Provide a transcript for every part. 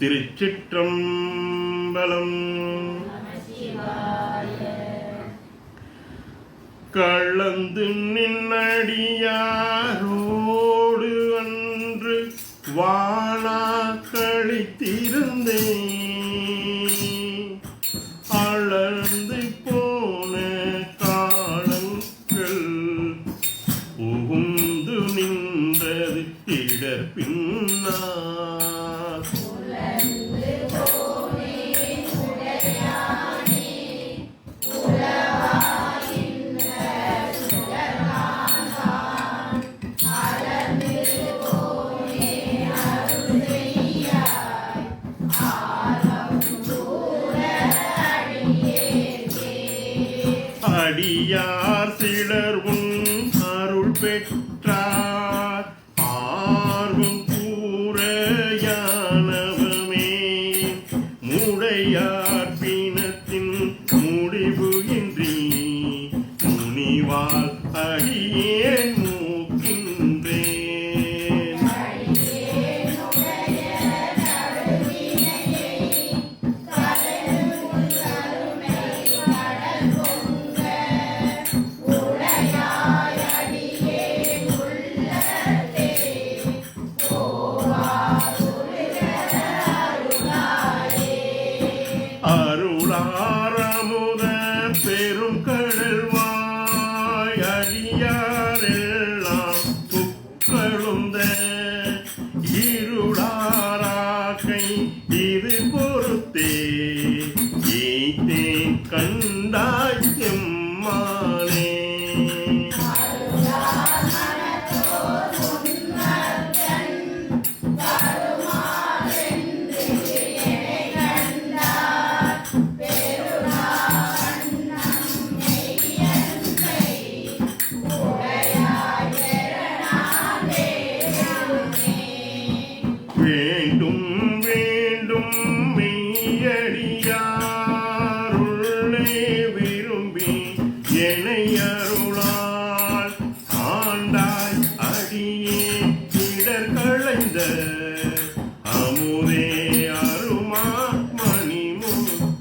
திருச்சிற்றம்பலம். கலந்து நின்னடியாரோடு அன்று வானா கழித்திருந்தேன் அடியார் சிலர் உன் அருள் பெற்றார். ஆர்வம் கூறையானவமே முடையார்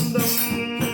dum dum.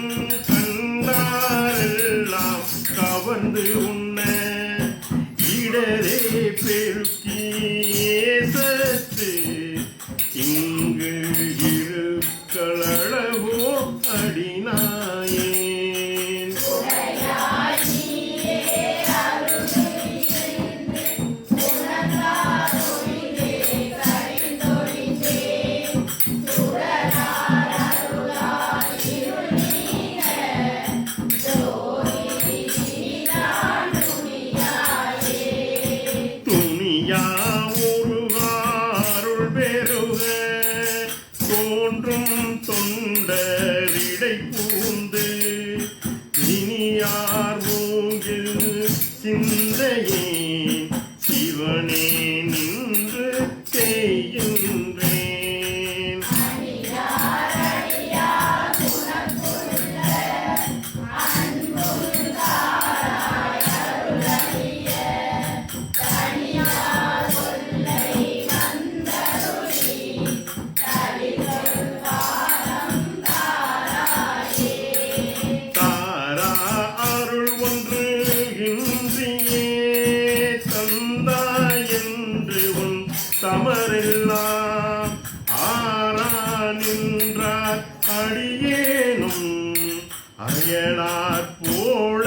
அயலார் போல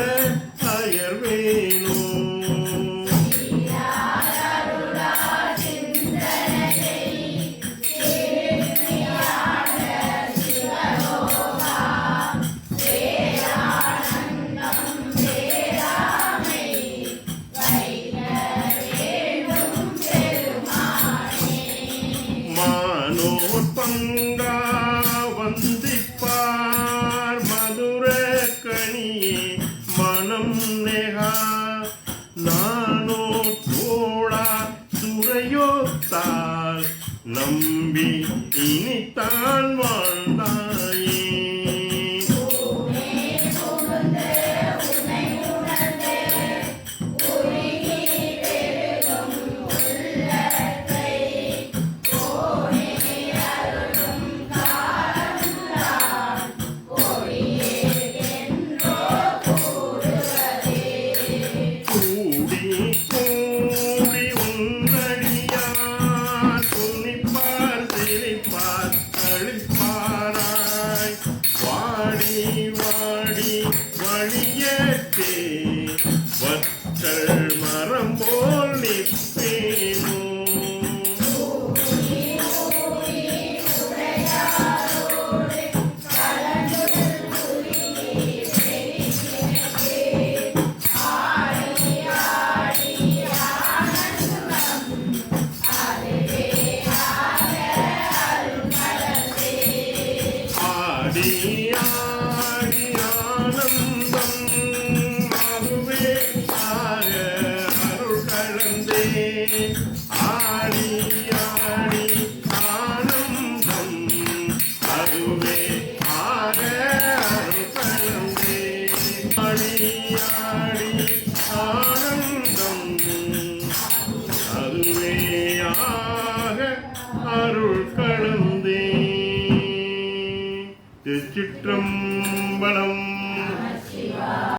நீயே வழியத்தே வத்தல் மரம் போல் திருச்சிற்றம்பலம்.